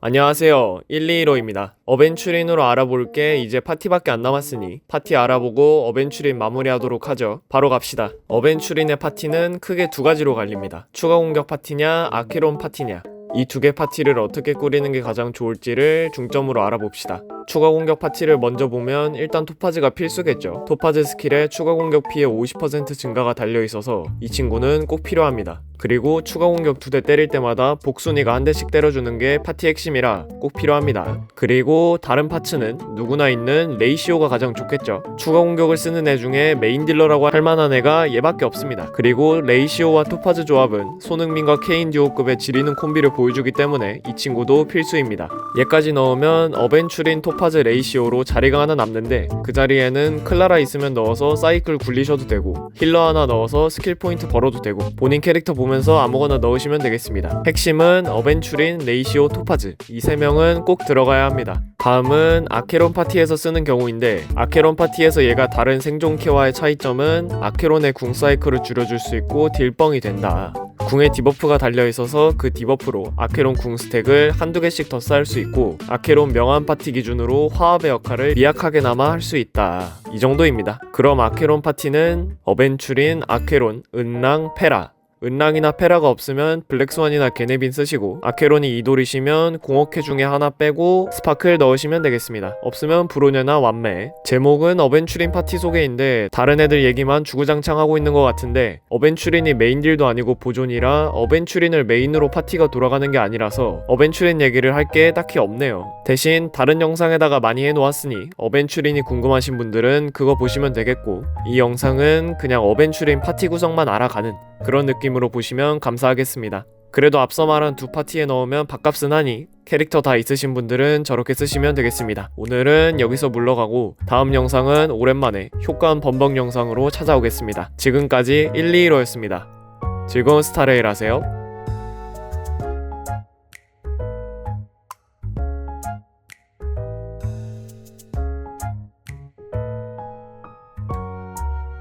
안녕하세요. 121호입니다. 어벤츄린으로 알아볼 게 이제 파티밖에 안 남았으니 파티 알아보고 어벤츄린 마무리하도록 하죠. 바로 갑시다. 어벤츄린의 파티는 크게 두 가지로 갈립니다. 추가 공격 파티냐, 아케론 파티냐. 이 두 개 파티를 어떻게 꾸리는 게 가장 좋을지를 중점으로 알아봅시다. 추가 공격 파티를 먼저 보면 일단 토파즈가 필수겠죠. 토파즈 스킬에 추가 공격 피해 50% 증가가 달려 있어서 이 친구는 꼭 필요합니다. 그리고 추가 공격 두 대 때릴 때마다 복순이가 한 대씩 때려주는 게 파티 핵심이라 꼭 필요합니다. 그리고 다른 파츠는 누구나 있는 레이시오가 가장 좋겠죠. 추가 공격을 쓰는 애 중에 메인 딜러라고 할 만한 애가 얘밖에 없습니다. 그리고 레이시오와 토파즈 조합은 손흥민과 케인 듀오급의 지리는 콤비를 보여주기 때문에 이 친구도 필수입니다. 얘까지 넣으면 어벤츄린 토 파즈 레이시오로 자리가 하나 남는데 그 자리에는 클라라 있으면 넣어서 사이클 굴리셔도 되고 힐러 하나 넣어서 스킬 포인트 벌어도 되고 본인 캐릭터 보면서 아무거나 넣으시면 되겠습니다. 핵심은 어벤츄린, 레이시오, 토파즈 이 세 명은 꼭 들어가야 합니다. 다음은 아케론 파티에서 쓰는 경우인데 아케론 파티에서 얘가 다른 생존캐와의 차이점은 아케론의 궁 사이클을 줄여줄 수 있고 딜뻥이 된다. 궁에 디버프가 달려 있어서 그 디버프로 아케론 궁 스택을 한두 개씩 더 쌓을 수 있고 아케론 명한 파티 기준으로 화합의 역할을 미약하게나마 할 수 있다. 이 정도입니다. 그럼 아케론 파티는 어벤츄린, 아케론, 은랑, 페라 은랑이나 페라가 없으면 블랙스완이나 게네빈 쓰시고 아케론이 이돌이시면 공업캐 중에 하나 빼고 스파클 넣으시면 되겠습니다. 없으면 브로네나 완매. 제목은 어벤츄린 파티 소개인데 다른 애들 얘기만 주구장창 하고 있는 것 같은데 어벤츄린이 메인 딜도 아니고 보존이라 어벤츄린을 메인으로 파티가 돌아가는 게 아니라서 어벤츄린 얘기를 할 게 딱히 없네요. 대신 다른 영상에다가 많이 해놓았으니 어벤츄린이 궁금하신 분들은 그거 보시면 되겠고 이 영상은 그냥 어벤츄린 파티 구성만 알아가는 그런 느낌 으로 보시면 감사하겠습니다. 그래도 앞서 말한 두 파티에 넣으면 밥값은 하니 캐릭터 다 있으신 분들은 저렇게 쓰시면 되겠습니다. 오늘은 여기서 물러가고 다음 영상은 오랜만에 효과음 번복 영상으로 찾아오겠습니다. 지금까지 121호였습니다. 즐거운 스타레일 하세요.